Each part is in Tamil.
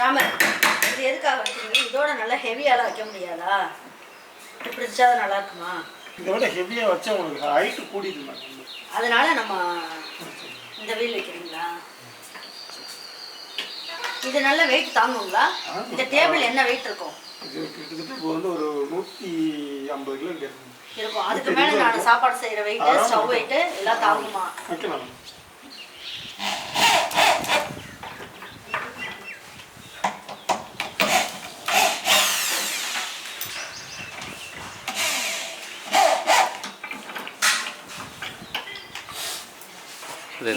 ராமர் இது எதுக்காக வச்சுருக்கீங்க இதோட நல்லா ஹெவியாலாம் வைக்க முடியாதா? இப்படி வச்சா நல்லா இருக்குமா? இதை விட ஹெவியாக வச்சா உங்களுக்கு ஹைட்டு கூட்டிட்டு மேடம். அதனால நம்ம இந்த வீல் வைக்கிறீங்களா? இது நல்ல வெயிட் தாங்குங்களா? இந்த டேபிள் என்ன வெயிட் இருக்கும்? இது கிட்டத்தட்ட இப்போ வந்து ஒரு நூற்றி ஐம்பது கிலோ இருக்கும். இருக்கும் அதுக்கு மேலே நான் சாப்பாடு செய்கிற வெயிட்டு ஸ்டவ் வெயிட்டு எல்லாம் தாங்குமா?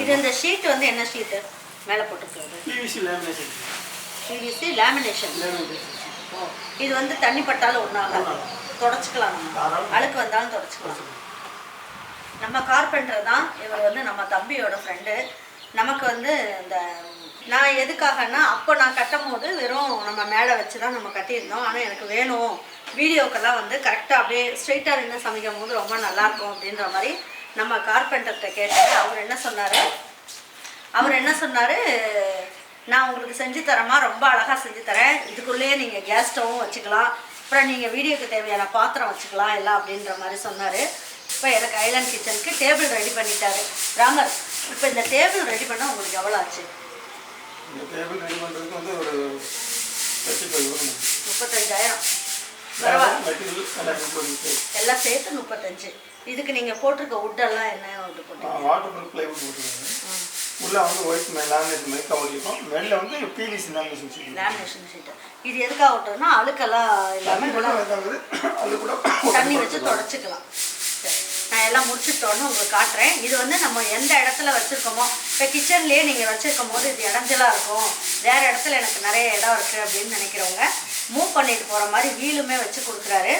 இது இந்த ஷீட் வந்து என்ன ஷீட்டு மேலே போட்டுருக்கிறது. PVC lamination PVC lamination lamination இது வந்து தண்ணி பட்டாலும் ஒன்றாகாது ஒண்ணாகாது. தொடச்சிக்கலாம் நம்ம. அழுக்கு வந்தாலும் தொடச்சிக்கலாம். நம்ம கார்பெண்டர் தான். இவர் வந்து நம்ம தம்பியோட ஃப்ரெண்டு நமக்கு வந்து இந்த நான் எதுக்காகன்னா அப்போ நான் கட்டும் போது வெறும் நம்ம மேடை வச்சு தான் நம்ம கட்டியிருந்தோம். ஆனால் எனக்கு வேணும். வீடியோக்கெல்லாம் வந்து கரெக்டாக அப்படியே ஸ்ட்ரெயிட்டாக நின்று சமைக்கும் போது ரொம்ப நல்லாயிருக்கும் அப்படின்ற மாதிரி நம்ம கார்பெண்டர்கிட்ட கேட்டேன். அவர் என்ன சொன்னார்? அவர் என்ன சொன்னார்? நான் உங்களுக்கு செஞ்சு தரேம்மா ரொம்ப அழகாக செஞ்சு தரேன். இதுக்குள்ளேயே நீங்கள் கேஸ் ஸ்டவ்வும் வச்சுக்கலாம். அப்புறம் நீங்கள் வீடியோக்கு தேவையான பாத்திரம் வச்சுக்கலாம் எல்லாம் அப்படின்ற மாதிரி சொன்னார். இப்போ எனக்கு ஐலாண்ட் கிச்சனுக்கு டேபிள் ரெடி பண்ணிட்டாரு. ராமர் இப்போ இந்த டேபிள் ரெடி பண்ண உங்களுக்கு எவ்வளோ ஆச்சு? இந்த டேபிள் ரெடி பண்ணுறதுக்கு வந்து ஒரு தேர்ட்டி ஃபைவ் வரும் முப்பத்தஞ்சாயிரம். பரவாயில்ல. எல்லாம் சேர்த்து முப்பத்தஞ்சு. இதுக்கு நீங்கள் போட்டிருக்க வுட்டெல்லாம் என்ன வுட்டு போட்டீங்க வாட்டர் ப்ரூஃப் பிளைவுட் போட்டுருக்காங்க உள்ள வந்து ஒயிட் லேமினேஷன் மாதிரி கவர் இருக்கும் வெளில வந்து PVC lamination sheet lamination sheet இது எதுக்காக விட்டோம்னா அழுக்கெல்லாம் இல்லாமல் அது கூட தண்ணி வச்சு தொடச்சிக்கலாம். நான் எல்லாம் முடிச்சுட்டோன்னு உங்களுக்கு காட்டுறேன். இது வந்து நம்ம எந்த இடத்துல வச்சுருக்கோமோ இப்போ கிச்சன்லேயே நீங்கள் வச்சுருக்கும் போது இது இடைஞ்சலாக இருக்கும். வேறு இடத்துல எனக்கு நிறைய இடம் இருக்குது அப்படின்னு நினைக்கிறவங்க மூவ் பண்ணிட்டு போகிற மாதிரி வீலுமே வச்சு கொடுக்குறாரு.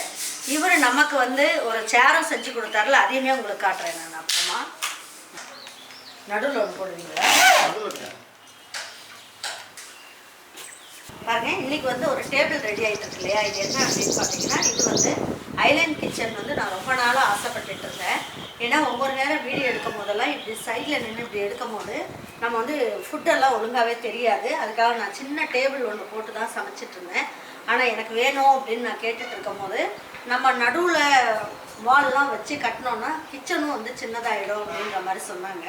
இவர் நமக்கு வந்து ஒரு சேரும் செஞ்சு கொடுத்தாருல அதையுமே உங்களுக்கு காட்டுறேன் நான் அப்புறமா. நடுவில் ஒன்று போடுவீங்களா? பாருங்க இன்னைக்கு வந்து ஒரு டேபிள் ரெடி ஆகிட்டு இருக்கு இல்லையா? இது என்ன அப்படின்னு பார்த்தீங்கன்னா இது வந்து ஐலேண்ட் கிச்சன் வந்து நான் ரொம்ப நாளாக ஆசைப்பட்டுட்டு இருந்தேன். ஏன்னா ஒவ்வொரு நேரம் வீடியோ எடுக்கும் போதெல்லாம் இப்படி சைடில் நின்று இப்படி எடுக்கும் போது நம்ம வந்து ஃபுட்டெல்லாம் ஒழுங்காகவே தெரியாது. அதுக்காக நான் சின்ன டேபிள் ஒன்று போட்டு தான் சமைச்சிட்டு இருந்தேன். ஆனால் எனக்கு வேணும் அப்படின்னு நான் கேட்டுட்டு இருக்கும் போது நம்ம நடுவில் வால்லாம் வச்சு கட்டினோன்னா கிச்சனும் வந்து சின்னதாயிடும் அப்படின்ற மாதிரி சொன்னாங்க.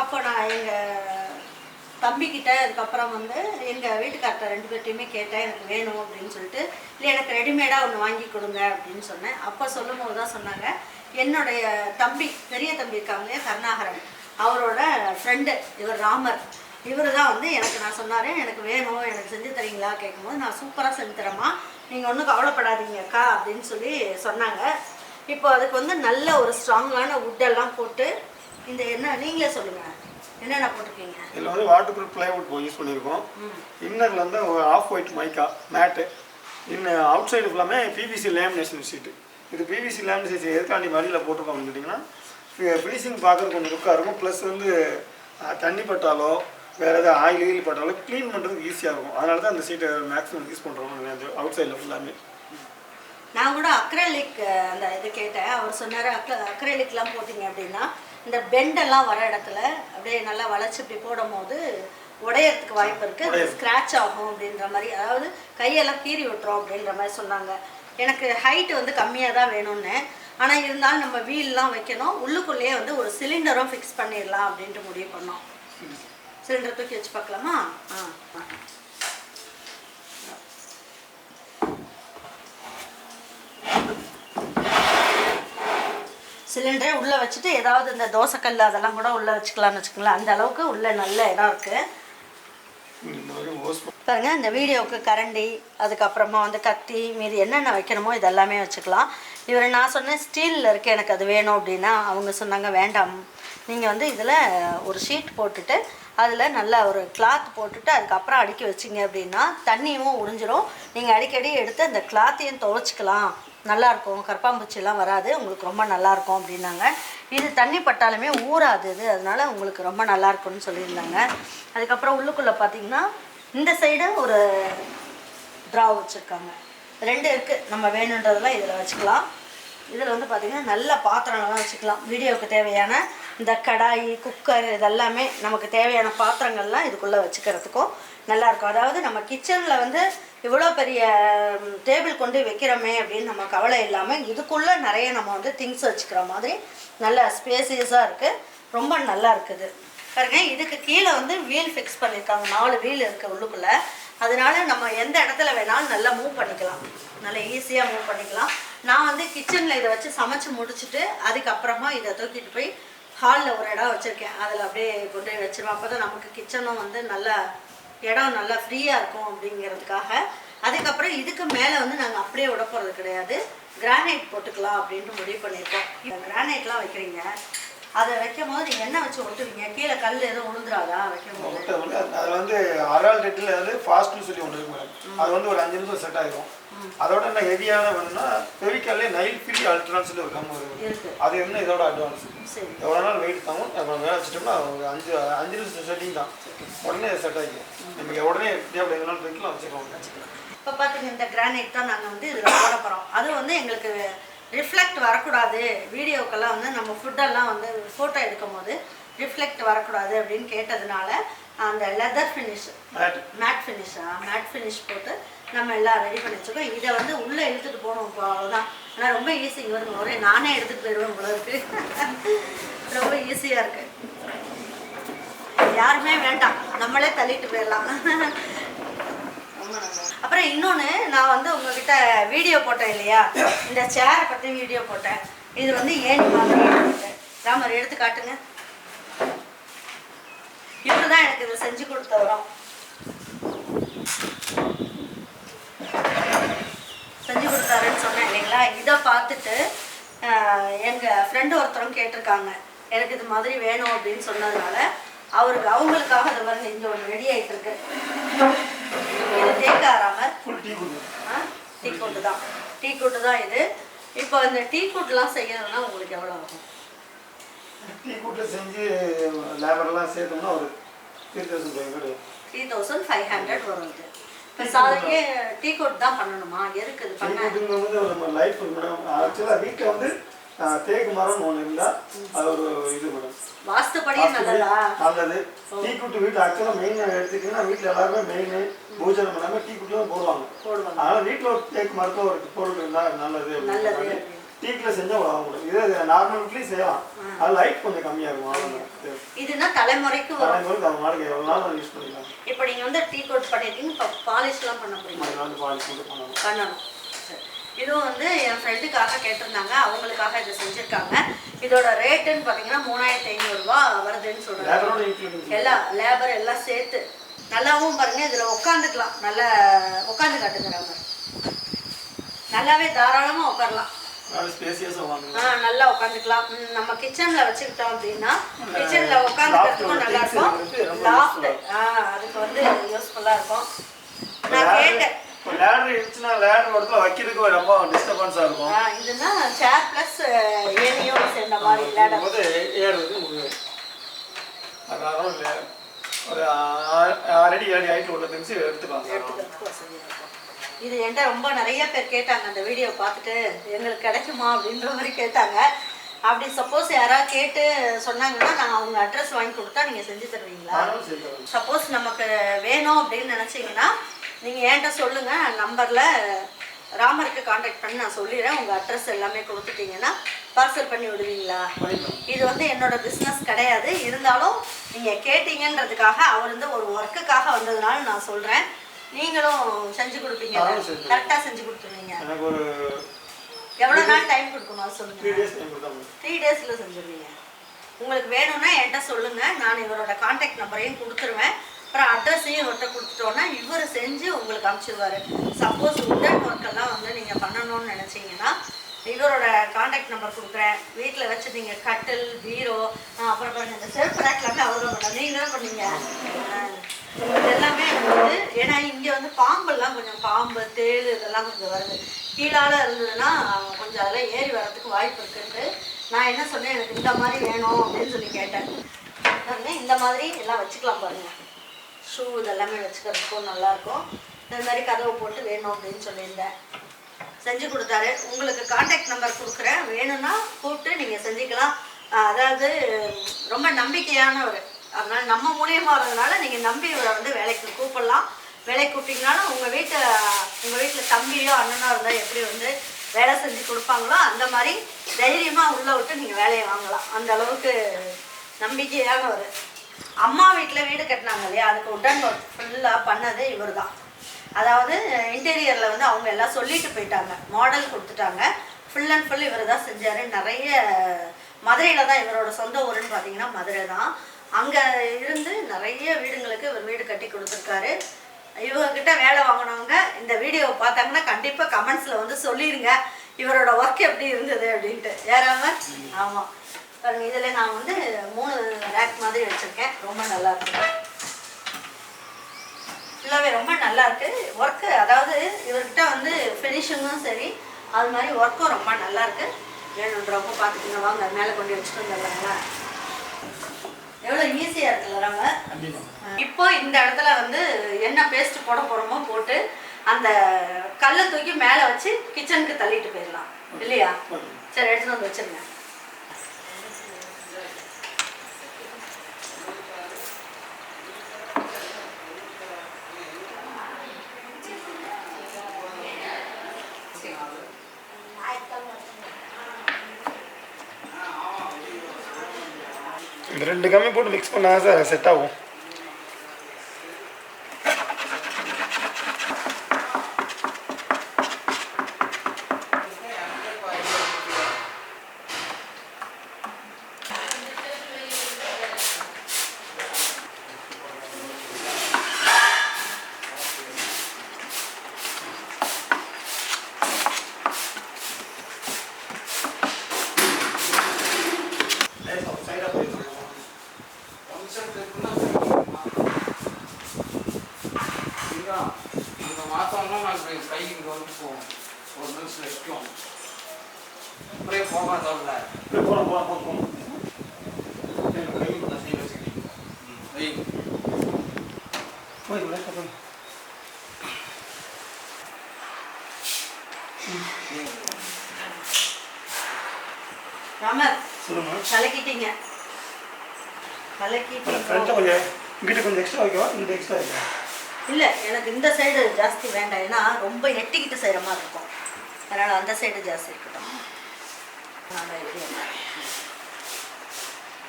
அப்போ நான் எங்கள் தம்பிக்கிட்ட அதுக்கப்புறம் வந்து எங்கள் வீட்டுக்கார்ட்ட ரெண்டு பேர்ட்டையுமே கேட்டேன் எனக்கு வேணும் அப்படின்னு சொல்லிட்டு இல்லை எனக்கு ரெடிமேடாக ஒன்று வாங்கி கொடுங்க அப்படின்னு சொன்னேன். அப்போ சொல்லும் போது தான் சொன்னாங்க என்னுடைய தம்பி பெரிய தம்பி இருக்காங்களே கருணாகரன். அவரோட ஃப்ரெண்டு இவர் ராமர். இவர் தான் வந்து எனக்கு நான் சொன்னார் எனக்கு வேணும் எனக்கு செஞ்சு தரீங்களா? கேட்கும்போது நான் சூப்பராக செஞ்சு தரேம்மா. நீங்கள் ஒன்றும் கவலைப்படாதீங்க அக்கா அப்படின்னு சொல்லி சொன்னாங்க. இப்போ அதுக்கு வந்து நல்ல ஒரு ஸ்ட்ராங்கான வுட்டெல்லாம் போட்டு இந்த என்ன நீங்களே சொல்லுங்கள் என்னென்ன போட்டிருக்கீங்க? இதில் வந்து வாட்டர் ப்ரூஃப் பிளைவுட் யூஸ் பண்ணியிருக்கோம். இன்னரில் வந்து ஆஃப் ஒயிட் மைக்கா மேட்டு இன்னும் அவுட் சைடு ஃபுல்லாமே பிவிசி லேமினேஷன் ஷீட்டு இது பிவிசி லேமினேஷன் ஷீட் எதுக்காண்டி மடியில் போட்டிருக்கோம் அப்படின்னு கேட்டிங்கன்னா ஃபினிஷிங் பார்க்குறதுக்கு கொஞ்சம் லுக்காக இருக்கும். ப்ளஸ் வந்து தண்ணி பட்டாலோ வேறு ஏதாவது ஆயில் கீயில் பட்டாலோ க்ளீன் பண்ணுறதுக்கு ஈஸியாக இருக்கும். அதனால தான் அந்த ஷீட்டை மேக்ஸிமம் யூஸ் பண்ணுறோம் அந்த அவுட் சைடில் ஃபுல்லாமே நான் கூட அக்ரலிக் அந்த இது கேட்டேன். அவர் சொன்னார் அக்ர அக்ரலிக்லாம் போட்டிங்க அப்படின்னா இந்த பெண்டெல்லாம் வர இடத்துல அப்படியே நல்லா வளைச்சி இப்படி போடும் போது உடையறதுக்கு வாய்ப்பு இருக்குது உடையும். ஸ்க்ராட்ச் ஆகும் அப்படின்ற மாதிரி அதாவது கையெல்லாம் கீறி விட்டுரும் அப்படின்ற மாதிரி சொன்னாங்க. எனக்கு ஹைட் வந்து கம்மியாக தான் வேணும்னு. ஆனால் இருந்தாலும் நம்ம வீல்லாம் வைக்கணும். உள்ளுக்குள்ளேயே வந்து ஒரு சிலிண்டரும் ஃபிக்ஸ் பண்ணிடலாம் அப்படின்ட்டு முடிவு பண்ணோம். சிலிண்டர் தூக்கி வச்சு பார்க்கலாமா? ஆ ஆ. சிலிண்டரே உள்ளே வச்சுட்டு ஏதாவது இந்த தோசைக்கல் அதெல்லாம் கூட உள்ளே வச்சுக்கலாம்னு வச்சுக்கோங்களேன். அந்த அளவுக்கு உள்ளே நல்ல இடம் இருக்குது பாருங்க இந்த வீடியோவுக்கு கரண்டி அதுக்கப்புறமா வந்து கத்தி மீதி என்னென்ன வைக்கணுமோ இதெல்லாமே வச்சுக்கலாம். இவர் நான் சொன்னேன் ஸ்டீலில் இருக்குது எனக்கு அது வேணும் அப்படின்னா அவங்க சொன்னாங்க வேண்டாம். நீங்கள் வந்து இதில் ஒரு ஷீட் போட்டுட்டு அதில் நல்லா ஒரு கிளாத் போட்டுட்டு அதுக்கப்புறம் அடுக்கி வச்சிங்க அப்படின்னா தண்ணியும் உறிஞ்சிரும். நீங்கள் அடிக்கடி எடுத்து அந்த கிளாத்தையும் துவைச்சிக்கலாம். நல்லாயிருக்கும் கரப்பாம்பூச்சிலாம் வராது. உங்களுக்கு ரொம்ப நல்லாயிருக்கும் அப்படின்னாங்க. இது தண்ணி பட்டாலுமே ஊறாது இது. அதனால் உங்களுக்கு ரொம்ப நல்லாயிருக்கும்னு சொல்லியிருந்தாங்க. அதுக்கப்புறம் உள்ளுக்குள்ளே பார்த்தீங்கன்னா இந்த சைடு ஒரு ட்ரா வச்சுருக்காங்க. ரெண்டு இருக்குது நம்ம வேணுன்றதெல்லாம் இதில் வச்சுக்கலாம். இதில் வந்து பார்த்திங்கன்னா நல்ல பாத்திரங்கள்லாம் வச்சுக்கலாம். வீடியோவுக்கு தேவையான இந்த கடாய் குக்கர் இதெல்லாமே நமக்கு தேவையான பாத்திரங்கள்லாம் இதுக்குள்ளே வச்சுக்கிறதுக்கும் நல்லாயிருக்கும். அதாவது நம்ம கிச்சனில் வந்து இவ்வளோ பெரிய டேபிள் கொண்டு வைக்கிறோமே அப்படின்னு நம்ம கவலை இல்லாமல் இதுக்குள்ளே நிறைய நம்ம வந்து திங்ஸ் வச்சுக்கிற மாதிரி நல்ல ஸ்பேசியஸாக இருக்குது ரொம்ப நல்லா இருக்குது. பாருங்க இதுக்கு கீழே வந்து வீல் ஃபிக்ஸ் பண்ணியிருக்காங்க. நாலு வீல் இருக்குது உள்ளுக்குள்ளே. அதனால நம்ம எந்த இடத்துல வேணாலும் நல்லா மூவ் பண்ணிக்கலாம். நல்லா ஈஸியாக மூவ் பண்ணிக்கலாம். நான் வந்து கிச்சனில் இதை வச்சு சமைச்சு முடிச்சுட்டு அதுக்கப்புறமா இதை தூக்கிட்டு போய் ஹாலில் ஒரு இடம் வச்சுருக்கேன். அதில் அப்படியே கொண்டு போய் வச்சிருவேன். அப்போ தான் நமக்கு கிச்சனும் வந்து நல்லா இடம் நல்லா ஃப்ரீயாக இருக்கும் அப்படிங்கிறதுக்காக. அதுக்கப்புறம் இதுக்கு மேலே வந்து நாங்கள் அப்படியே விட போகிறது கிடையாது. கிரானைட் போட்டுக்கலாம் அப்படின்ட்டு முடிவு பண்ணியிருக்கோம் இந்த கிரானைட்லாம் வைக்கிறீங்க. அதை வைக்கும் போது நீங்கள் என்ன வச்சு ஒட்டுவீங்க? கீழே கல் எதுவும் விழுந்துராதா வைக்கும் போது முட்டை வந்து அதில் வந்து அரால் டெட்டில் வந்து ஃபாஸ்ட்னு சொல்லி ஒன்று இருக்கு மேடம். அது வந்து ஒரு அஞ்சு நிமிஷம் செட் ஆயிரும். அதோட என்ன ஹெவியான வேணும்னா ஃபெவிக்காலே நைல் ஃப்ரீ அல்ட்ரான்னு சொல்லி ஒரு கம் இருக்கு. அது என்ன இதோட அட்வான்ஸ் சரி. எவ்வளோ நாள் வெயிட் தாங்கும் அப்புறம் வேலை வச்சுட்டோம்னா அஞ்சு அஞ்சு நிமிஷம் செட்டிங் தான். உடனே செட் ஆகிக்கும் நமக்கு உடனே எப்படி அப்படி எங்கே நாள் வைக்கலாம் வச்சுக்கலாம். இப்போ பார்த்தீங்க இந்த கிரானைட் தான் நாங்கள் வந்து இதில் போட போகிறோம் அது வந்து எங்களுக்கு ரிஃப்ளெக்ட் வரக்கூடாது. வீடியோக்கெல்லாம் வந்து நம்ம ஃபுட்டெல்லாம் வந்து ஃபோட்டோ எடுக்கும் போது ரிஃப்ளெக்ட் வரக்கூடாது அப்படின்னு கேட்டதுனால அந்த லெதர் ஃபினிஷ் மேட் ஃபினிஷா மேட் ஃபினிஷ் போட்டு நம்ம எல்லாம் ரெடி பண்ணி வச்சுக்கோம் இதை வந்து உள்ளே எடுத்துகிட்டு போகணும் இப்போ அவ்வளோதான் ஆனால் ரொம்ப ஈஸி இங்கே வருங்க. ஒரே நானே எடுத்துகிட்டு போயிடுவேன் போல இருக்கு. ரொம்ப ஈஸியாக இருக்குது யாருமே வேண்டாம். நம்மளே தள்ளிட்டு போயிடலாம். அப்புறம் இன்னொன்று நான் வந்து உங்ககிட்ட வீடியோ போட்டேன் இல்லையா? இந்த சேரை பற்றி வீடியோ போட்டேன். இது வந்து ஏன் மாதிரி ராமர் எடுத்து காட்டுங்க. இவரு தான் எனக்கு இதை செஞ்சு கொடுத்தவரும். செஞ்சு கொடுத்தாருன்னு சொன்னேன் இல்லைங்களா? இதை பார்த்துட்டு ஆஹ், எங்க ஃப்ரெண்டு ஒருத்தரும் கேட்டிருக்காங்க. எனக்கு இது மாதிரி வேணும் அப்படின்னு சொன்னதுனால அவருக்கு அவங்களுக்காக அது பாருங்க இங்கே ஒன்று ரெடி ஆயிட்டு இருக்கு இது தேக்காராமர் டீ கூட்டு தான். டீ கூட்டு தான் இது. இப்போ இந்த டீ கூட்டுலாம் செய்யணும்னா உங்களுக்கு எவ்வளோ ஆகும்? டீ கூட்டில் செஞ்சு லேபர்லாம் சேர்த்தோம்னா ஒரு three thousand five hundred three thousand five hundred வரும் இது. இப்போ சாதாரண டீ கோட் தான் பண்ணணுமா? எதுக்கு இது பண்ண? நம்ம லைஃப் மேடம் ஆக்சுவலாக வீட்டில் வந்து தேக்கு மரம்னு ஒன்று இருந்தால் அது ஒரு இது மேடம் வாஸ்துப்படியே நல்லதா? நல்லது. டீ குட்டு வீட்டில் ஆக்சுவலாக மெயின் எடுத்துக்கிட்டீங்கன்னா வீட்டில் எல்லாருமே மெயின் பூஜை எல்லாமே டீ குட்டு தான் போடுவாங்க. போடுவாங்க. அதனால வீட்டில் ஒரு தேக்கு மரத்தில் ஒரு பொருள் இருந்தால் நல்லது. டீக்கில் செஞ்சால் முடியும் இதே நார்மல் வீட்லேயும் செய்யலாம். அது லைட் கொஞ்சம் கம்மியாக இருக்கும். சரி. இதுனா தலைமுறைக்கு தலைமுறைக்கு அவங்க நாளைக்கு எவ்வளோ நாள் யூஸ் பண்ணிக்கலாம். இப்போ நீங்கள் வந்து டீ கோட் பண்ணிட்டீங்க இப்போ பாலிஷ்லாம் பண்ண போறீங்க. அது வந்து பாலிஷ் மட்டும் பண்ணணும். பண்ணணும். இதுவும் வந்து என் ஃப்ரெண்டுக்காக கேட்டிருந்தாங்க. அவங்களுக்காக இதை செஞ்சுருக்காங்க. இதோட ரேட்டுன்னு பார்த்தீங்கன்னா மூணாயிரத்தி ஐநூறுரூவா வருதுன்னு சொல்கிறாங்க எல்லாம் லேபர் எல்லாம் சேர்த்து நல்லாவும் பாருங்க. இதில் உட்காந்துக்கலாம் நல்லா உட்காந்து காட்டுங்கிறாங்க நல்லாவே தாராளமாக உட்காரலாம் நல்ல உட்காந்துக்கலாம் நம்ம கிச்சனில் வச்சுக்கிட்டோம் அப்படின்னா கிச்சனில் உட்காந்துக்கிறதுக்கும் நல்லா இருக்கும். லாஃப்ட் அதுக்கு வந்து யூஸ்ஃபுல்லாக இருக்கும். நான் கேட்டேன். லேடர் இருந்துச்சுன்னா லேடர் இடத்துல வைக்கிறதுக்கு ரொம்ப டிஸ்டர்பன்ஸாக இருக்கும். இதுனா சேர் ப்ளஸ் ஏனியோட சேர்ந்த மாதிரி லேடர் போது ஏறுறது முடியாது அதனால ஒரு ஆ- ஆறு அடி ஏழு ஹைட்டில் உள்ள திங்ஸ் எடுத்துக்கலாம். இருக்கும் இது என்கிட்ட ரொம்ப நிறைய பேர் கேட்டாங்க அந்த வீடியோ பார்த்துட்டு எங்களுக்கு கிடைக்குமா அப்படின்ற மாதிரி கேட்டாங்க. அப்படி சப்போஸ் யாராவது கேட்டு சொன்னாங்கன்னா நான் அவங்க அட்ரஸ் வாங்கி கொடுத்தா நீங்கள் செஞ்சு தருவீங்களா. சப்போஸ் நமக்கு வேணும் அப்படின்னு நினச்சிங்கன்னா நீங்கள் என்கிட்ட சொல்லுங்கள் நம்பரில் ராமருக்கு காண்டாக்ட் பண்ணி நான் சொல்லிடுறேன். உங்கள் அட்ரஸ் எல்லாமே கொடுத்துட்டீங்கன்னா பார்சல் பண்ணி விடுவீங்களா? இது வந்து என்னோட பிஸ்னஸ் கிடையாது. இருந்தாலும் நீங்கள் கேட்டீங்கன்றதுக்காக அவர் வந்து ஒரு ஒர்க்குக்காக வந்ததுனால நான் சொல்கிறேன் நீங்களும் செஞ்சு கொடுப்பீங்க. கரெக்டாக செஞ்சு கொடுத்துருவீங்க. எனக்கு ஒரு எவ்வளோ நாள் டைம் கொடுக்கணும் அது த்ரீ டேஸ் டைம் கொடுத்தாங்க த்ரீ டேஸில் செஞ்சுருவீங்க. உங்களுக்கு வேணும்னா என்கிட்ட சொல்லுங்கள் நான் இவரோட காண்டாக்ட் நம்பரையும் கொடுத்துருவேன். அப்புறம் அட்ரஸையும் இவர்கிட்ட கொடுத்துட்டோன்னா இவர் செஞ்சு உங்களுக்கு அனுப்பிச்சிடுவார் சப்போஸ் உடன் ஒர்க்கெல்லாம் வந்து நீங்கள் பண்ணணும்னு நினச்சிங்கன்னா இவரோட காண்டாக்ட் நம்பர் கொடுக்குறேன். வீட்டில் வச்சு நீங்கள் கட்டில் பீரோ அப்புறம் பாருங்க இந்த செல்ஃப் ரேக்லாமே அவர் தான் பண்ணாங்க. நீங்கள் தான் பண்ணீங்க இதெல்லாமே வந்து ஏன்னா இங்கே வந்து பாம்பெல்லாம் கொஞ்சம் பாம்பு தேள் இதெல்லாம் கொஞ்சம் வருது. கீழால இருந்ததுன்னா கொஞ்சம் அதெல்லாம் ஏறி வர்றதுக்கு வாய்ப்பு இருக்குன்ட்டு நான் என்ன சொன்னேன் எனக்கு இந்த மாதிரி வேணும் அப்படின்னு சொல்லி கேட்டேன். இந்த மாதிரி எல்லாம் வச்சுக்கலாம் பாருங்க. ஷூ இதெல்லாமே வச்சுக்கிறதுக்கும் நல்லாயிருக்கும். இந்த மாதிரி கதவை போட்டு வேணும் அப்படின்னு சொல்லியிருந்தேன். செஞ்சு கொடுத்தாரு. உங்களுக்கு காண்டாக்ட் நம்பர் கொடுக்குறேன். வேணும்னா கூப்பிட்டு நீங்கள் செஞ்சுக்கலாம். அதாவது ரொம்ப நம்பிக்கையானவர். அதனால நம்ம மூலியமாக வர்றதுனால நீங்கள் நம்பி இவரை வந்து வேலைக்கு கூப்பிடலாம். வேலைக்கு கூப்பிட்டீங்கனாலும் உங்கள் வீட்டை உங்கள் வீட்டில் தம்பியோ அண்ணனோ இருந்தால் எப்படி வந்து வேலை செஞ்சு கொடுப்பாங்களோ அந்த மாதிரி தைரியமாக உள்ளே விட்டு நீங்கள் வேலையை வாங்கலாம். அந்த அளவுக்கு நம்பிக்கையாக வரும் அம்மா வீட்டில் வீடு கட்டினாங்க இல்லையா? அதுக்கு உடன் ஒர்க் ஃபுல்லாக பண்ணது இவர் தான் அதாவது இன்டீரியரில் வந்து அவங்க எல்லாம் சொல்லிட்டு போயிட்டாங்க. மாடல் கொடுத்துட்டாங்க. ஃபுல் அண்ட் ஃபுல் இவர் தான் செஞ்சார். நிறைய மதுரையில் தான் இவரோட சொந்த ஊருன்னு பார்த்தீங்கன்னா மதுரை தான் அங்கே இருந்து நிறைய வீடுங்களுக்கு இவர் வீடு கட்டி கொடுத்துருக்காரு. இவங்கக்கிட்ட வேலை வாங்கினவங்க இந்த வீடியோவை பார்த்தாங்கன்னா கண்டிப்பாக கமெண்ட்ஸில் வந்து சொல்லிடுங்க இவரோட ஒர்க் எப்படி இருந்தது அப்படின்ட்டு. ஏறாம ஆமாம் பாருங்கள் இதில் நான் வந்து மூணு ரேக் மாதிரி வச்சுருக்கேன். ரொம்ப நல்லா இருக்கு. ஃபுல்லாகவே ரொம்ப நல்லா இருக்கு. ஒர்க்கு அதாவது இவர்கிட்ட வந்து ஃபினிஷிங்கும் சரி அது மாதிரி ஒர்க்கும் ரொம்ப நல்லா இருக்கு. வேணுன்றவங்க பார்த்துக்கோங்க. வாங்க மேலே கொண்டு வச்சுட்டு வந்துடுறாங்களா எவ்வளோ ஈஸியாக இருக்குல்ல நம்ம? இப்போ இந்த இடத்துல வந்து என்ன பேஸ்ட் போட போகிறோமோ போட்டு அந்த கல்லை தூக்கி மேலே வச்சு கிச்சனுக்கு தள்ளிட்டு போயிடலாம். இல்லையா? சரி எடுத்துட்டு வந்து வச்சிருங்க. ரெண்டு கம்மி போட்டு மிக்ஸ் பண்ணா சார் செட் ஆகும் நான் கை இங்கே வந்து போகும் ஒரு நிமிஷம் நிற்கும் அப்படியே போகாதல்ல போகிறோம் போகிறோம் கலக்கிட்டீங்க ஃப்ரெண்ட்ஸை கலக்கிட்டீங்க கொஞ்சம் இங்கிட்ட கொஞ்சம் எக்ஸ்ட்ரா வைக்கவா இந்த எக்ஸ்ட்ரா வைக்கவா இல்லை எனக்கு இந்த சைடு ஜாஸ்தி வேண்டாம். ஏன்னா ரொம்ப எட்டிக்கிட்டு செய்கிற மாதிரி இருக்கும். அதனால் அந்த சைடு ஜாஸ்தி இருக்கட்டும். நல்லா idea.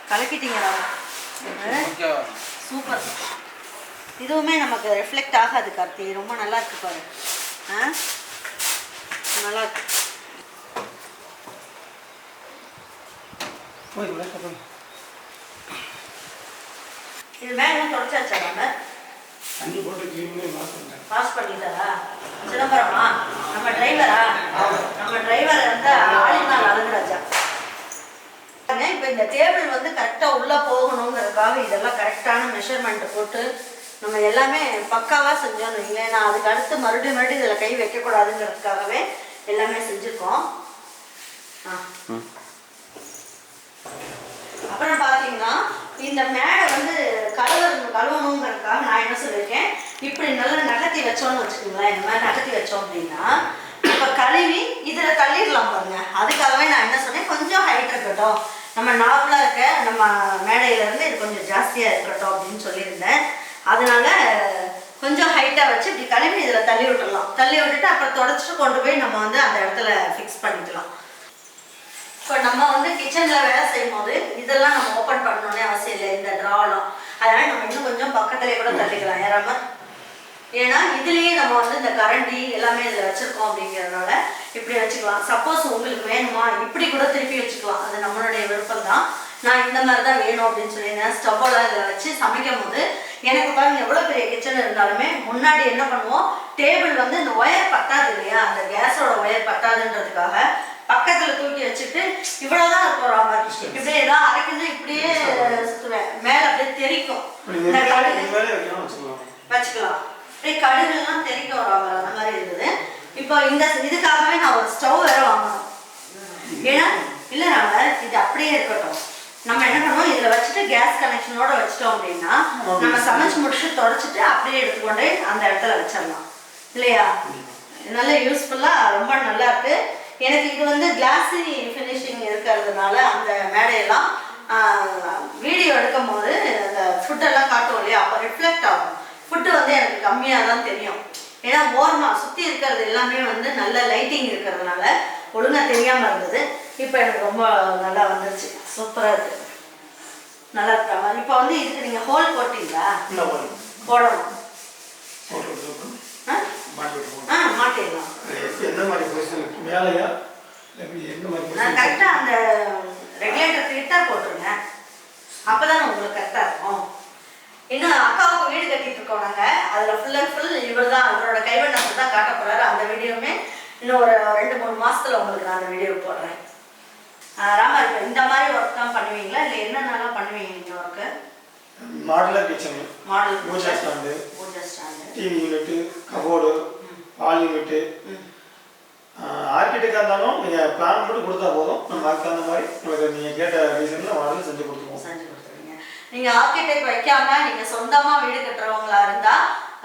கலக்கிட்டீங்க ராமர் ஓகே சூப்பர். இதுவுமே நமக்கு ரிஃப்ளெக்ட் ஆகாது கார்த்தி. ரொம்ப நல்லா இருக்கு பாரு. ஆ? நல்லா இருக்கு. இது மேலே தொடச்சாச்சா நம்ம தண்ணி போட்டு க்ளீன் பண்ணி வாஷ் பண்ணிட்டேன் பாஸ் பண்ணிட்டாரா? சிதம்பரமா? நம்ம டிரைவரா நம்ம டிரைவர் வந்து ஆளினால் அழகுராஜா இப்போ இந்த டேபிள் வந்து கரெக்டாக உள்ளே போகணுங்கிறதுக்காக இதெல்லாம் கரெக்டான மெஷர்மெண்ட் போட்டு நம்ம எல்லாமே பக்காவாக செஞ்சோம் இல்லை நான் அதுக்கு அடுத்து மறுபடியும் மறுபடியும் இதில் கை வைக்கக்கூடாதுங்கிறதுக்காகவே எல்லாமே செஞ்சுருக்கோம். ஆ. அப்புறம் பார்த்தீங்கன்னா இந்த மேடை வந்து கழுவணும் கழுவணுங்கிறதுக்காக நான் என்ன சொல்லியிருக்கேன்? இப்படி நல்லா நகர்த்தி வச்சோம்னு வச்சுக்கோங்களேன் இந்த மாதிரி நகர்த்தி வச்சோம் அப்படின்னா இப்போ கழுவி இதில் தள்ளிடலாம் பாருங்க. அதுக்காகவே நான் என்ன சொன்னேன்? கொஞ்சம் ஹைட் இருக்கட்டும். நம்ம நார்மலாக இருக்க நம்ம மேடையிலேருந்து இது கொஞ்சம் ஜாஸ்தியாக இருக்கட்டும் அப்படின்னு சொல்லியிருந்தேன். அதனால கொஞ்சம் ஹைட்டாக வச்சு இப்படி கழுவி இதில் தள்ளி விட்டுடலாம். தள்ளி விட்டுட்டு அப்புறம் தொடச்சிட்டு கொண்டு போய் நம்ம வந்து அந்த இடத்துல ஃபிக்ஸ் பண்ணிக்கலாம். இப்போ நம்ம வந்து கிச்சனில் வேலை செய்யும் போது இதெல்லாம் நம்ம ஓப்பன் பண்ணணும்னே அவசியம் இல்லை இந்த ட்ராலாம் அதனால் நம்ம இன்னும் கொஞ்சம் பக்கத்துலேயே கூட தள்ளிக்கலாம். ஏறாமல் ஏன்னா இதுலேயே நம்ம வந்து இந்த கரண்டி எல்லாமே இதில் வச்சுருக்கோம் அப்படிங்கிறதுனால இப்படி வச்சுக்கலாம். சப்போஸ் உங்களுக்கு வேணுமா? இப்படி கூட திருப்பி வச்சுக்கலாம். அது நம்மளுடைய விருப்பம் தான் நான் இந்த மாதிரி தான் வேணும் அப்படின்னு சொல்லியிருந்தேன். ஸ்டவ்வெல்லாம் இதில் வச்சு சமைக்கும் போது எனக்கு பாருங்க எவ்வளோ பெரிய கிச்சன் இருந்தாலுமே முன்னாடி என்ன பண்ணுவோம்? டேபிள் வந்து இந்த ஒயர் பத்தாது இல்லையா? அந்த கேஸோட ஒயர் பத்தாதுன்றதுக்காக பக்கத்துல தூக்கி வச்சுட்டு இவ்வளவுதான் இருக்கும் ராமர் இப்படியே ஏதாவது அரைக்கணும் இப்படியே சுத்துவேன். மேல அப்படியே தெரிக்கும். இந்த கடுகு வச்சுக்கலாம். அப்படியே கடுகுலாம் தெரிக்கும் ராமர் அந்த மாதிரி இருந்தது. இப்போ இந்த இதுக்காகவே நான் ஒரு ஸ்டவ் வேற வாங்கணும். ஏன்னா இல்ல ராமர் இது அப்படியே இருக்கட்டும். நம்ம என்ன பண்ணுவோம் இதுல வச்சுட்டு கேஸ் கனெக்ஷனோட வச்சிட்டோம் அப்படின்னா நம்ம சமைச்சு முடிச்சுட்டு தொடச்சிட்டு அப்படியே எடுத்துக்கொண்டு அந்த இடத்துல வச்சிடலாம். இல்லையா? நல்ல யூஸ்ஃபுல்லா ரொம்ப நல்லா இருக்கு. எனக்கு இது வந்து கிளாஸி ஃபினிஷிங் இருக்கிறதுனால அந்த மேடையெல்லாம் வீடியோ எடுக்கும் போது அந்த ஃபுட்டெல்லாம் காட்டும் இல்லையா? அப்போ ரிஃப்ளெக்ட் ஆகும். ஃபுட்டு வந்து எனக்கு கம்மியாக தான் தெரியும். ஏன்னா ஓரமா சுற்றி இருக்கிறது எல்லாமே வந்து நல்ல லைட்டிங் இருக்கிறதுனால ஒழுங்காக தெரியாமல் இருந்தது. இப்போ எனக்கு ரொம்ப நல்லா வந்துருச்சு. சூப்பராக இருக்குது நல்லா இருக்கிற மாதிரி இப்போ வந்து இதுக்கு நீங்கள் ஹோல் போட்டிங்களா போடணும். ஆ மாட்டிடலாம். எந்த மாதிரி பொசிஷன் இருக்கு மேலையா? இல்லை எப்படி எந்த மாதிரி நான் கரெக்டாக அந்த ரெகுலேட்டர் கிட்ட போட்டுருங்க அப்பதான் உங்களுக்கு கரெக்டாக இருக்கும். இன்னும் அக்காவுக்கு வீடு கட்டிட்டு இருக்கோம் நாங்கள் அதில் ஃபுல் அண்ட் ஃபுல் இவர் தான் அவரோட கைவண்ணத்தை தான் காட்ட அந்த வீடியோவுமே இன்னும் ஒரு ரெண்டு மூணு மாசத்துல உங்களுக்கு நான் அந்த வீடியோ போடுறேன். ராமா இந்த மாதிரி ஒர்க் தான் பண்ணுவீங்களா? இல்லை என்னென்னலாம் பண்ணுவீங்க நீங்கள் work modular kitchen model puja stand puja stand. TV unit cupboard wall unit ஆர்கிடெக்டாக இருந்தாலும் நீங்கள் பிளான் மட்டும் கொடுத்தா போதும். நம்ம அதுக்கு தகுந்த மாதிரி உங்களுக்கு நீங்கள் கேட்ட ரீசனில் மாடல் செஞ்சு கொடுத்துருவோம். செஞ்சு கொடுத்துருவீங்க. நீங்க ஆர்கிடெக்ட் வைக்காம நீங்க சொந்தமா வீடு கட்டுறவங்களா இருந்தா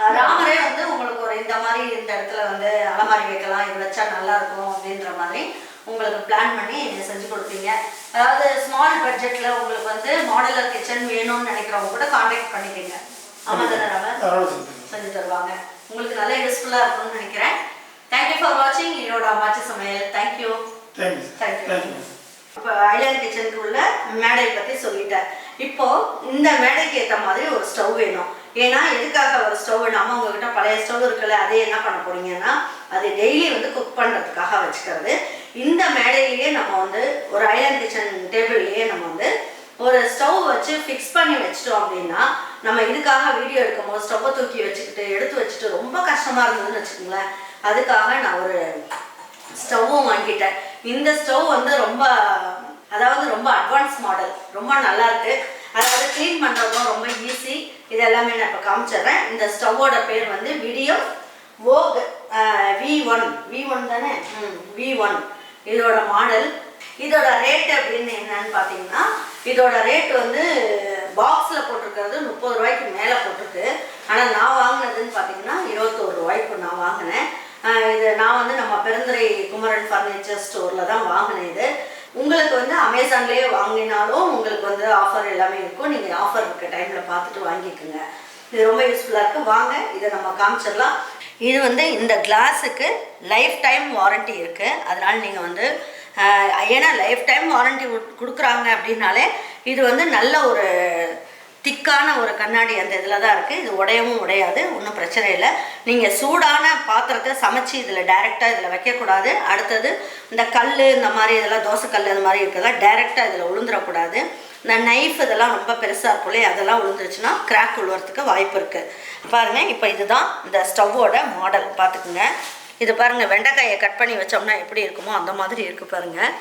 அஹ், ராமரே வந்து உங்களுக்கு ஒரு இந்த மாதிரி இந்த இடத்துல வந்து அலமாரி வைக்கலாம் இது வச்சா நல்லா இருக்கும் அப்படின்ற மாதிரி உங்களுக்கு பிளான் பண்ணி செஞ்சு கொடுப்பீங்க. அதாவது ஸ்மால் பட்ஜெட்ல உங்களுக்கு வந்து மாடுலர் கிச்சன் வேணும்னு நினைக்கிறவங்க கூட காண்டாக்ட் பண்ணிக்கங்க. ஆமா தானே செஞ்சு தருவாங்க. உங்களுக்கு நல்ல யூஸ்ஃபுல்லா இருக்கும்னு நினைக்கிறேன். தேங்க்யூ ஃபார் வாட்சிங் என்னோட அம்மாச்சி சமையல். தேங்க்யூ தேங்க்யூ இப்போ ஐலாண்ட் கிச்சனுக்கு உள்ள மேடை பற்றி சொல்லிட்டேன். இப்போ இந்த மேடைக்கு ஏற்ற மாதிரி ஒரு ஸ்டவ் வேணும். ஏன்னா எதுக்காக ஒரு ஸ்டவ் வேணும்? உங்ககிட்ட பழைய ஸ்டவ் இருக்குல்ல அதை என்ன பண்ண போறீங்கன்னா அது டெய்லி வந்து குக் பண்ணுறதுக்காக வச்சுக்கிறது. இந்த மேடையிலேயே நம்ம வந்து ஒரு ஐலன் கிச்சன் டேபிள்லேயே நம்ம வந்து ஒரு ஸ்டவ் வச்சு ஃபிக்ஸ் பண்ணி வச்சிட்டோம் அப்படின்னா நம்ம இதுக்காக வீடியோ எடுக்கும்போது ஸ்டவ்வை தூக்கி வச்சுக்கிட்டு எடுத்து வச்சுட்டு ரொம்ப கஷ்டமாக இருந்ததுன்னு வச்சுக்கோங்களேன். அதுக்காக நான் ஒரு ஸ்டவ்வும் வாங்கிட்டேன். இந்த ஸ்டவ் வந்து ரொம்ப அதாவது ரொம்ப அட்வான்ஸ் மாடல் ரொம்ப நல்லா இருக்கு. அதாவது க்ளீன் பண்ணுறதும் ரொம்ப ஈஸி இது எல்லாமே நான் இப்போ காமிச்சிடுறேன். இந்த ஸ்டவ்வோட பேர் வந்து வீடியோ ஓக் வி ஒன் வி ஒன் தானே? ம் வி ஒன் இதோட மாடல் இதோட ரேட் அப்படின்னு என்னன்னு பார்த்தீங்கன்னா இதோட ரேட் வந்து பாக்ஸில் போட்டிருக்கிறது முப்பது ரூபாய்க்கு மேலே போட்டிருக்கு. ஆனால் நான் வாங்கினதுன்னு பார்த்தீங்கன்னா இருபத்தோரு ரூபாய்க்கு நான் வாங்கினேன். இது நான் வந்து நம்ம பெருந்துறை குமரன் ஃபர்னிச்சர் ஸ்டோரில் தான் வாங்கினேன் இது. உங்களுக்கு வந்து அமேசான்லேயே வாங்கினாலும் உங்களுக்கு வந்து ஆஃபர் எல்லாமே இருக்கும். நீங்கள் ஆஃபர் இருக்க டைமில் பார்த்துட்டு வாங்கிக்கோங்க. இது ரொம்ப யூஸ்ஃபுல்லாக இருக்குது வாங்க இதை நம்ம காமிச்சிடலாம். இது வந்து இந்த கிளாஸுக்கு லைஃப் டைம் வாரண்டி இருக்குது அதனால் நீங்கள் வந்து ஏன்னா லைஃப் டைம் வாரண்டி கொடுக்குறாங்க அப்படின்னாலே இது வந்து நல்ல ஒரு திக்கான ஒரு கண்ணாடி அந்த இதில் தான் இருக்குது இது உடையவும் உடையாது ஒன்றும் பிரச்சனை இல்லை. நீங்கள் சூடான பாத்திரத்தை சமைச்சு இதில் டைரெக்டாக இதில் வைக்கக்கூடாது. அடுத்தது இந்த கல் இந்த மாதிரி இதெல்லாம் தோசைக்கல் அந்த மாதிரி இருக்கிறதா டைரெக்டாக இதில் உளுந்துடக்கூடாது இந்த நைஃப் இதெல்லாம் ரொம்ப பெருசாக இருக்கும் இல்லையா அதெல்லாம் விழுந்துருச்சுன்னா கிராக் விழுவறதுக்கு வாய்ப்பு இருக்குது பாருங்கள் இப்போ இதுதான் இந்த ஸ்டவ்வோட மாடல் பார்த்துக்குங்க. இது பாருங்கள் வெண்டைக்காயை கட் பண்ணி வச்சோம்னா எப்படி இருக்குமோ அந்த மாதிரி இருக்குது பாருங்கள்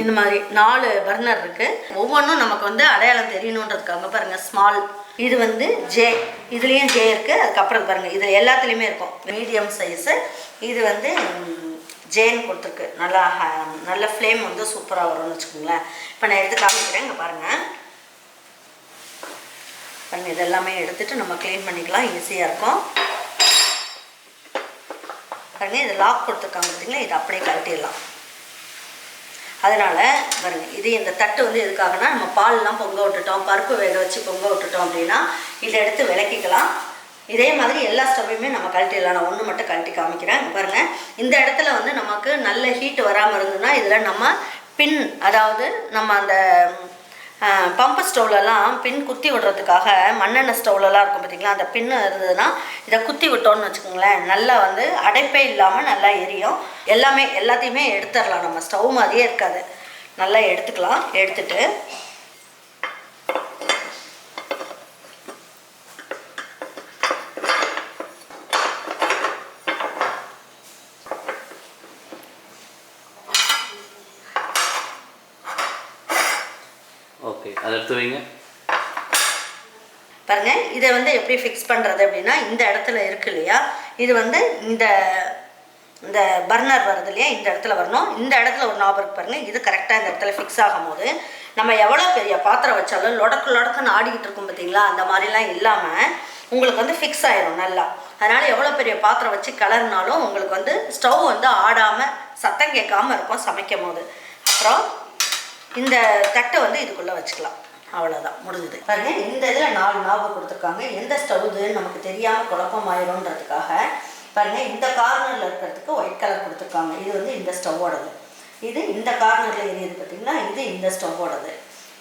இந்த மாதிரி நாலு பர்னர் இருக்கு. ஒவ்வொன்றும் நமக்கு வந்து அடையாளம் தெரியணுன்றதுக்காக பாருங்க ஸ்மால் இது வந்து ஜே இதுலேயும் ஜே இருக்கு அதுக்கப்புறம் பாருங்க இது எல்லாத்துலேயுமே இருக்கும். மீடியம் சைஸு இது வந்து ஜேன் கொடுத்துருக்கு. நல்லா நல்ல ஃப்ளேம் வந்து சூப்பராக வரும்னு வச்சுக்கோங்களேன். இப்போ நான் எடுத்து காமிக்கிறேன் இங்கே பாருங்கள் பாருங்கள் இதெல்லாமே எடுத்துகிட்டு எடுத்துட்டு நம்ம க்ளீன் பண்ணிக்கலாம். ஈஸியாக இருக்கும். பாருங்கள் இது லாக் கொடுத்துருக்காங்க பார்த்தீங்களா இது அப்படியே கழட்டிடலாம். அதனால் பாருங்க இது இந்த தட்டு வந்து எதுக்காகனா நம்ம பால்லாம் பொங்க விட்டுட்டோம் பருப்பு வேக வச்சு பொங்க விட்டுட்டோம் அப்படின்னா இதை எடுத்து விளக்கிக்கலாம். இதே மாதிரி எல்லா ஸ்டவ்வையுமே நம்ம கழட்டிடலாம் நான் ஒன்று மட்டும் கழட்டி காமிக்கிறேன். பாருங்கள் இந்த இடத்துல வந்து நமக்கு நல்ல ஹீட் வராமல் இருந்ததுன்னா இதில் நம்ம பின் அதாவது நம்ம அந்த பம்பு ஸ்டவ்லலாம் பின் குத்தி விடுறதுக்காக மண்ணெண்ணெய் ஸ்டவ்லலாம் இருக்கும் பார்த்தீங்களா அந்த பின் இருந்ததுன்னா இதை குத்தி விட்டோம்னு வச்சுக்கோங்களேன். நல்லா வந்து அடைப்பே இல்லாமல் நல்லா எரியும். எல்லாமே எல்லாத்தையுமே எடுத்துடலாம். நம்ம ஸ்டவ் மாதிரியே இருக்காது. நல்லா எடுத்துக்கலாம். எடுத்துட்டு ஓகே அதை எடுத்து வைங்க பாருங்க இதை வந்து எப்படி ஃபிக்ஸ் பண்ணுறது அப்படின்னா இந்த இடத்துல இருக்கு இல்லையா? இது வந்து இந்த இந்த பர்னர் வருது இல்லையா? இந்த இடத்துல வரணும். இந்த இடத்துல ஒரு knob இருக்கு பாருங்க இது கரெக்டாக இந்த இடத்துல ஃபிக்ஸ் ஆகும்போது நம்ம எவ்வளோ பெரிய பாத்திரம் வச்சாலும் லொடக்கு லொடக்குன்னு ஆடிக்கிட்டு இருக்கும் பார்த்தீங்களா? அந்த மாதிரிலாம் இல்லாமல் உங்களுக்கு வந்து ஃபிக்ஸ் ஆயிரும் நல்லா. அதனால் எவ்வளோ பெரிய பாத்திரம் வச்சு கலர்னாலும் உங்களுக்கு வந்து ஸ்டவ் வந்து ஆடாமல் சத்தம் கேட்காம இருக்கும் சமைக்கும் போது அப்புறம் இந்த தட்டை வந்து இதுக்குள்ளே வச்சுக்கலாம். அவ்வளோதான் முடிஞ்சுது. பாருங்க இந்த இதில் நாலு நாவு கொடுத்துருக்காங்க. எந்த ஸ்டவ் நமக்கு தெரியாமல் குழப்பம் ஆயிரும்ன்றதுக்காக பாருங்க இந்த கார்னரில் இருக்கிறதுக்கு ஒயிட் கலர் கொடுத்துருக்காங்க. இது வந்து இந்த ஸ்டவ்வோடது இது இந்த கார்னரில் எரியுது பார்த்தீங்கன்னா இது இந்த ஸ்டவ்வோடது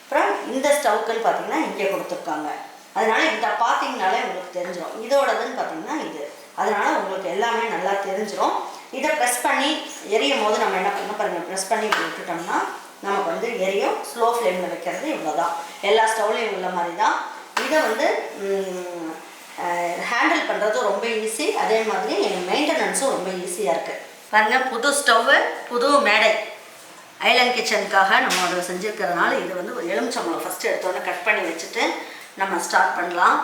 அப்புறம் இந்த ஸ்டவ்க்குன்னு பார்த்தீங்கன்னா இங்கே கொடுத்துருக்காங்க. அதனால் இந்த பார்த்தீங்கனாலே உங்களுக்கு தெரிஞ்சிடும் இதோடதுன்னு பார்த்தீங்கன்னா இது. அதனால் உங்களுக்கு எல்லாமே நல்லா தெரிஞ்சிடும் இதை ப்ரெஸ் பண்ணி எரியும் போது நம்ம என்ன பண்ண பாருங்கள் ப்ரெஸ் பண்ணி விட்டுட்டோம்னா நமக்கு எரியும் ஸ்லோ ஃப்ளேமில் வைக்கிறது இவ்வளோ தான் எல்லா ஸ்டவ்லையும் உள்ள மாதிரி தான் இதை வந்து ஹேண்டில் பண்ணுறது ரொம்ப ஈஸி அதே மாதிரி மெயின்டெனன்ஸும் ரொம்ப ஈஸியாக இருக்குது பாருங்கள் புது ஸ்டவ்வு புது மேடை. ஐலண்ட் கிச்சனுக்காக நம்ம அதை செஞ்சுருக்கிறதுனால இது வந்து ஒரு எலுமிச்சம்பளம் ஃபஸ்ட்டு எடுத்தோன்னே கட் பண்ணி வச்சுட்டு நம்ம ஸ்டார்ட் பண்ணலாம்.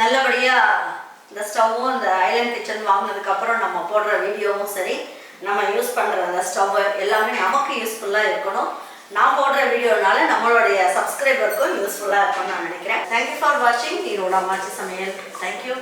நல்லபடியாக இந்த ஸ்டவ்வும் இந்த ஐலண்ட் கிச்சன் வாங்கினதுக்கப்புறம் நம்ம போடுற வீடியோவும் சரி நம்ம யூஸ் பண்ணுற அந்த ஸ்டவ் எல்லாமே நமக்கு யூஸ்ஃபுல்லாக இருக்கணும். நான் போடுற வீடியோனால நம்மளுடைய சப்ஸ்கிரைபருக்கும் யூஸ்ஃபுல்லாக இருக்கும்னு நான் நினைக்கிறேன். தேங்க்யூ ஃபார் வாட்சிங் ஈரோட மாச்சி சமையல். தேங்க்யூ